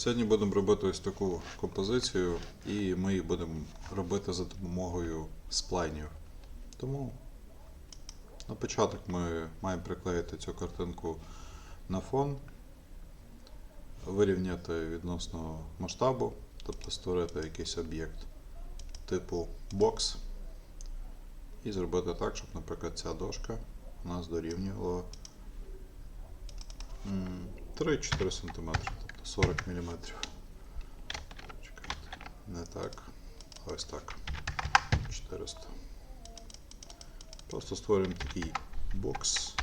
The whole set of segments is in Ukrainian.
Сьогодні будемо робити ось таку композицію, і ми її будемо робити за допомогою сплайнів. Тому на початок ми маємо приклеїти цю картинку на фон, вирівняти відносно масштабу, тобто створити якийсь об'єкт типу бокс. І зробити так, щоб, наприклад, ця дошка у нас дорівнювала 3-4 см, 40 мм. Чекайте, не так. Ось так. 400. Просто створюємо такий бокс.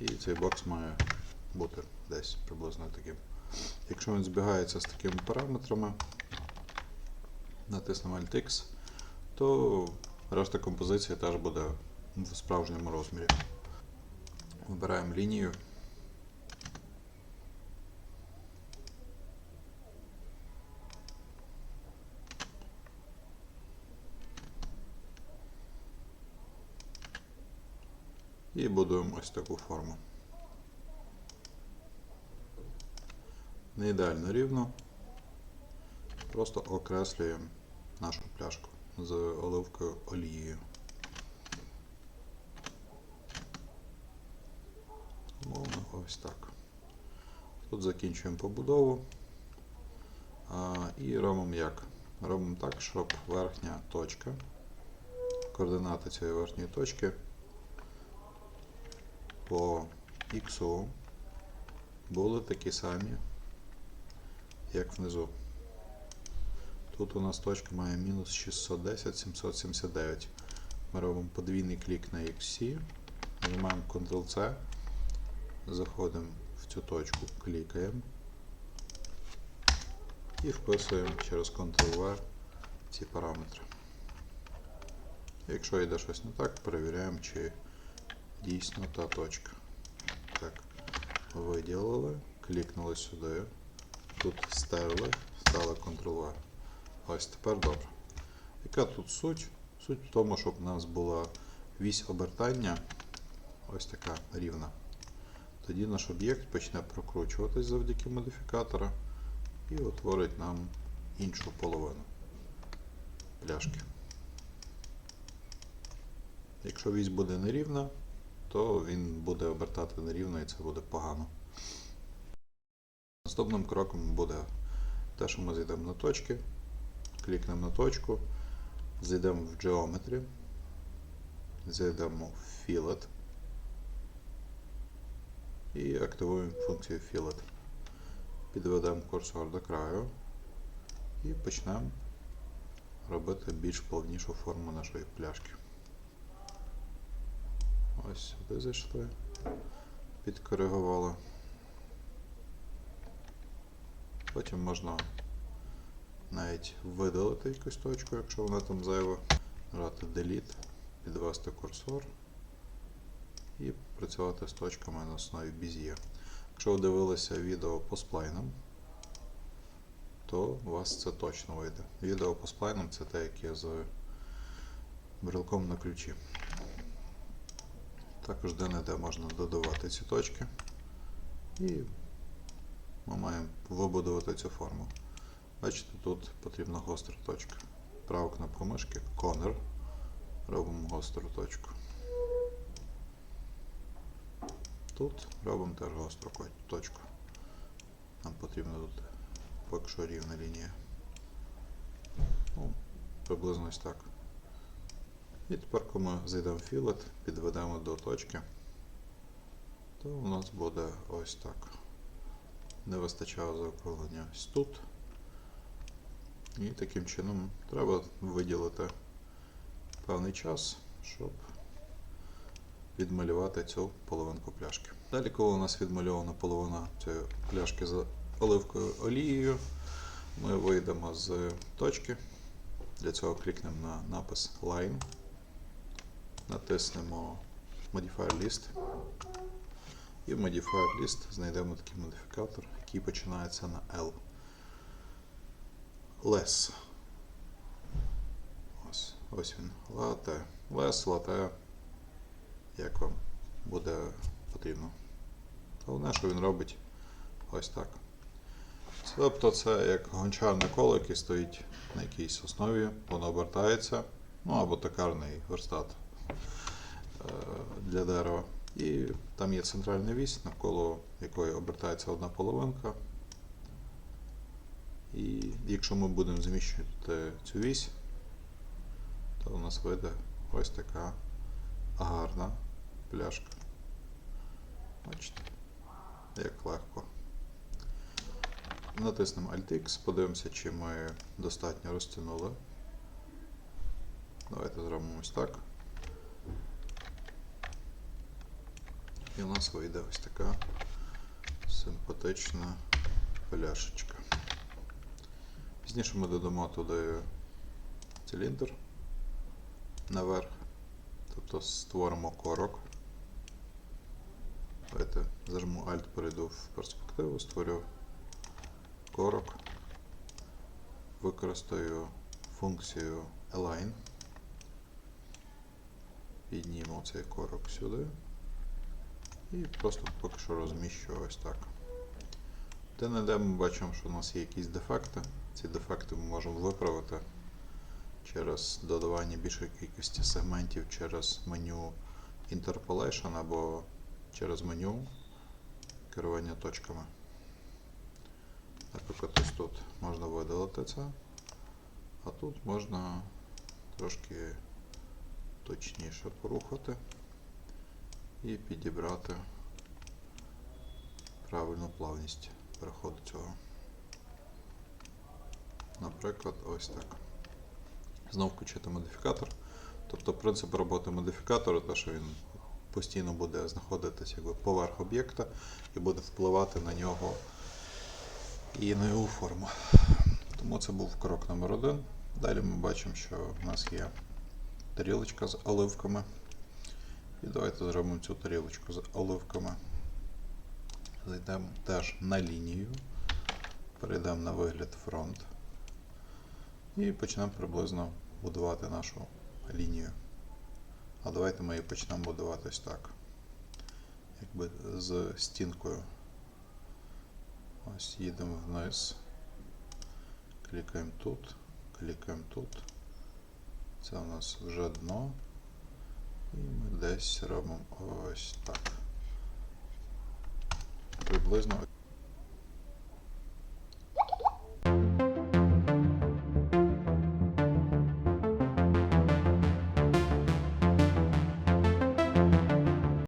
І цей бокс має бути десь приблизно таким. Якщо він збігається з такими параметрами, натиснемо Alt-X, то решта композиції теж буде в справжньому розмірі. Вибираємо лінію. І будуємо ось таку форму. Не ідеально рівно. Просто окреслюємо нашу пляшку з оливкою олією. Мовно ось так. Тут закінчуємо побудову. А, і робимо як? Робимо так, щоб верхня точка, координати цієї верхньої точки по X були такі самі, як внизу. Тут у нас точка має мінус 610, 779. Ми робимо подвійний клік на XC, нажимаємо Ctrl-C, заходимо в цю точку, клікаємо і вписуємо через Ctrl-V ці параметри. Якщо йде щось не так, перевіряємо, чи дійсно та точка. Так, виділили, клікнули сюди, тут стерли, стали Ctrl-V. Ось тепер добре. Яка тут суть? Суть в тому, щоб у нас була вісь обертання ось така рівна. Тоді наш об'єкт почне прокручуватись завдяки модифікатора і утворить нам іншу половину пляшки. Якщо вісь буде нерівна, то він буде обертати нерівно і це буде погано. Наступним кроком буде те, що ми зайдемо на точки, клікнемо на точку, зайдемо в Geometry, зайдемо в Fillet і активуємо функцію Fillet. Підведемо курсор до краю і почнемо робити більш повнішу форму нашої пляшки. Ось сюди зайшли, підкоригували. Потім можна навіть видалити якусь точку, якщо вона там зайва, нажати Delete, підвести курсор і працювати з точками на основі Bezier. Якщо ви дивилися відео по сплайнам, то у вас це точно вийде. Відео по сплайнам це те, яке з брелком на ключі. Також де-не-де можна додавати ці точки. І ми маємо вибудувати цю форму. Бачите, тут потрібна гостра точка. Права кнопка мишки, Corner. Робимо гостру точку. Тут робимо теж гостру точку. Нам потрібна тут поки що рівна лінія. Ну, приблизно ось так. І тепер, коли ми зайдемо в філет, підведемо до точки, то у нас буде ось так. Не вистачає заокруглення ось тут. І таким чином треба виділити певний час, щоб відмалювати цю половинку пляшки. Далі, коли у нас відмальована половина цієї пляшки з оливкою олією, ми вийдемо з точки. Для цього клікнемо на напис Line, натиснемо Modifier List. І в Modifier List знайдемо такий модифікатор, який починається на L. Less. Ось, ось він. Latte. Less, latte. Як вам буде потрібно. Головне, що він робить ось так. Тобто це як гончарне коло, яке стоїть на якійсь основі, воно обертається, ну або токарний верстат для дерева. І там є центральна вісь, навколо якої обертається одна половинка. І якщо ми будемо зміщувати цю вісь, то у нас вийде ось така гарна пляшка. Бачите, як легко. Натиснемо Alt-X, подивимося, чи ми достатньо розтягнули. Давайте зробимо ось так. І у нас вийде ось така симпатична пляшечка. Пізніше ми додамо туди циліндр наверх, тобто створимо корок. Давайте зажму Alt, перейду в перспективу, створю корок. Використаю функцію Align. Підніму цей корок сюди. І просто поки що розміщу ось так. Де не де ми бачимо, що у нас є якісь дефекти. Ці дефекти ми можемо виправити через додавання більшої кількості сегментів через меню Interpolation або через меню керування точками. Наприклад, ось тут можна видалити це, а тут можна трошки точніше порухати і підібрати правильну плавність переходу цього. Наприклад, ось так. Знов включити модифікатор. Тобто принцип роботи модифікатора, те, що він постійно буде знаходитися якби поверх об'єкта і буде впливати на нього і на його форму. Тому це був крок номер один. Далі ми бачимо, що в нас є тарілочка з оливками. І давайте зробимо цю тарілочку з оливками. Зайдемо теж на лінію, перейдемо на вигляд фронт і почнемо приблизно будувати нашу лінію. А давайте ми її почнемо будувати ось так. Якби з стінкою. Ось їдемо вниз. Клікаємо тут, клікаємо тут. Це у нас вже дно. І ми десь робимо ось так. Приблизно